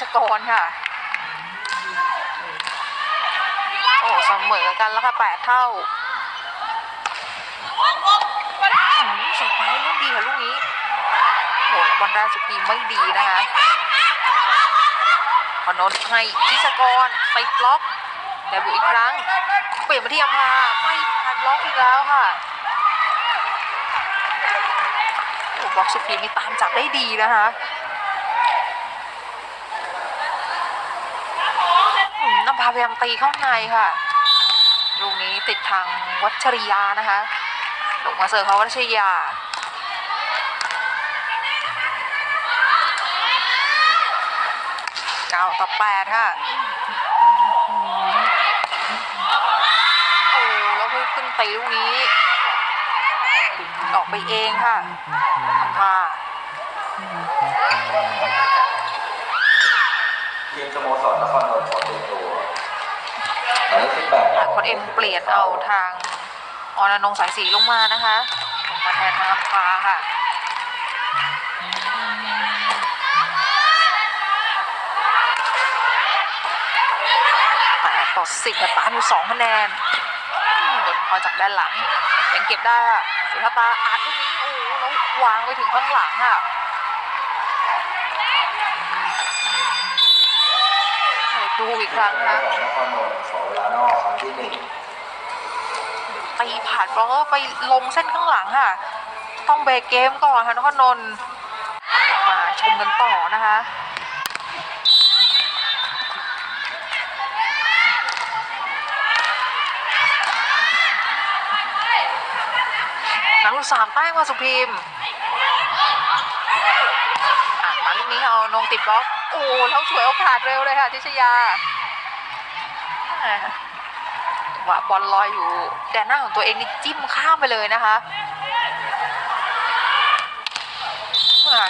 ชกรค่ะ โอ้เสมอกันแล้วค่ะแปดเท่าสุดท้ายลูกดีค่ะลูกนี้โหบอลได้สุดทีไม่ดีนะคะพอนนท์ให้ทิชกรไปบล็อกเดบิวอีกครั้ง เปลี่ยนมาที่อัมพาไม่ผ่านบล็อกอีกแล้วค่ะโอ้บล็อกสุดทีนี่ตามจับได้ดีนะคะ อืมน้ำ พาพยายามตีเข้าในค่ะ ลูกนี้ติดทางวัชริยานะคะลงมาเสิร์ฟเขาวัชริยาเก้าต่อแปดค่ะโอ้แล้วเพิ่งขึ้นตีลูกนี้ออกไปเองค่ะทำพาทีมสโมสรนครนนท์ขอตัว หมายเลขสิบแปดอะคนเอ็มเปลี่ยนเอาทางออนอนงสายสีลงมานะคะมาแทนทางอัมพาค่ะแปดต่อสิบค่ะตามอยู่สองคะแนนโดนพรจากด้านหลัง ยังเก็บได้ค่ะสุธาตาอัดลูกนี้โอ้โหแล้ววางไปถึงข้างหลังค่ะเครั้งนนครนนท์ขอเวลานอกครั้งที่หนึ่งตีผ่านบล็อกแล้วไปลงเส้นข้างหลังค่ะ ต้องเบรกเกมก่อนค่ะนครนนท์มาชมกันต่อนะคะหนังลูกสามแต้มมาสุพิมอะมาลูกนี้เอานงติดบล็อก โอ้แล้วสวยโอกาสเร็วเลยค่ะทิชยาอะจังหวะบอลลอยอยู่แดนหน้าของตัวเองนี่จิ้มข้ามไปเลยนะคะ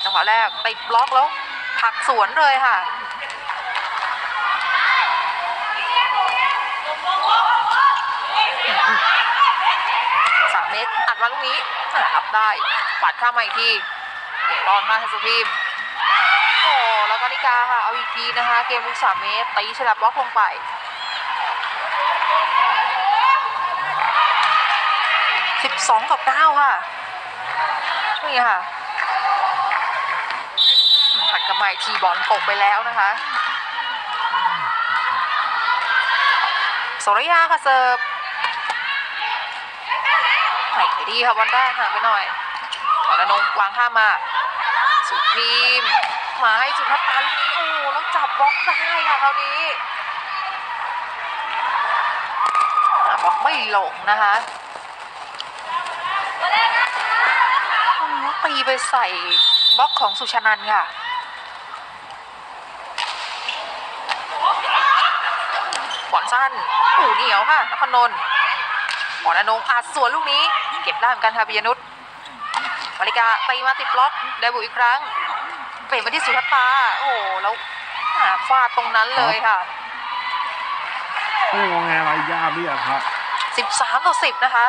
จังหวะแรกติดบล็อกแล้วผักสวนเลยค่ะสามเมตรอัดมาลูกนี้อัพได้ปัดข้ามมาอีกทีเดี๋ยวรอนมาให้สุพิมพ โอ้แล้วก็นิกาค่ะ เอาอีกทีนะคะ เกมลูกสามเมตรตีฉลับบล็อกลงไปสิบสองต่อเก้าค่ะนี่ค่ะผัดกระไมทีบอลตกไปแล้วนะคะสรยาค่ะเสิร์ฟไหนดีค่ะบอลได้ห่างไปหน่อยบอลนงวางข้ามมา สุพีมมาให้สุภัตตาลูกนี้ โอ้แล้วจับบล็อกได้ค่ะคราวนี้บล็อกไม่ลงนะคะตีไปใส่บล็อกของสุชนันค่ะบอลสั้นอูเหนียวค่ะนครนนท์หมอนอนงอาจสวนลูกนี้ เก็บได้เหมือนกันค่ะปิยนุช มาริกาตีมาติดบล็อกได้บุอีกครั้ง เปลี่ยนมาที่สุทัตตา โอ้โหแล้วอ่าฟาดตรงนั้นเลยค่ะไม่งอแงอะไรยากเรียกครับ 13 ต่อ 10 นะคะ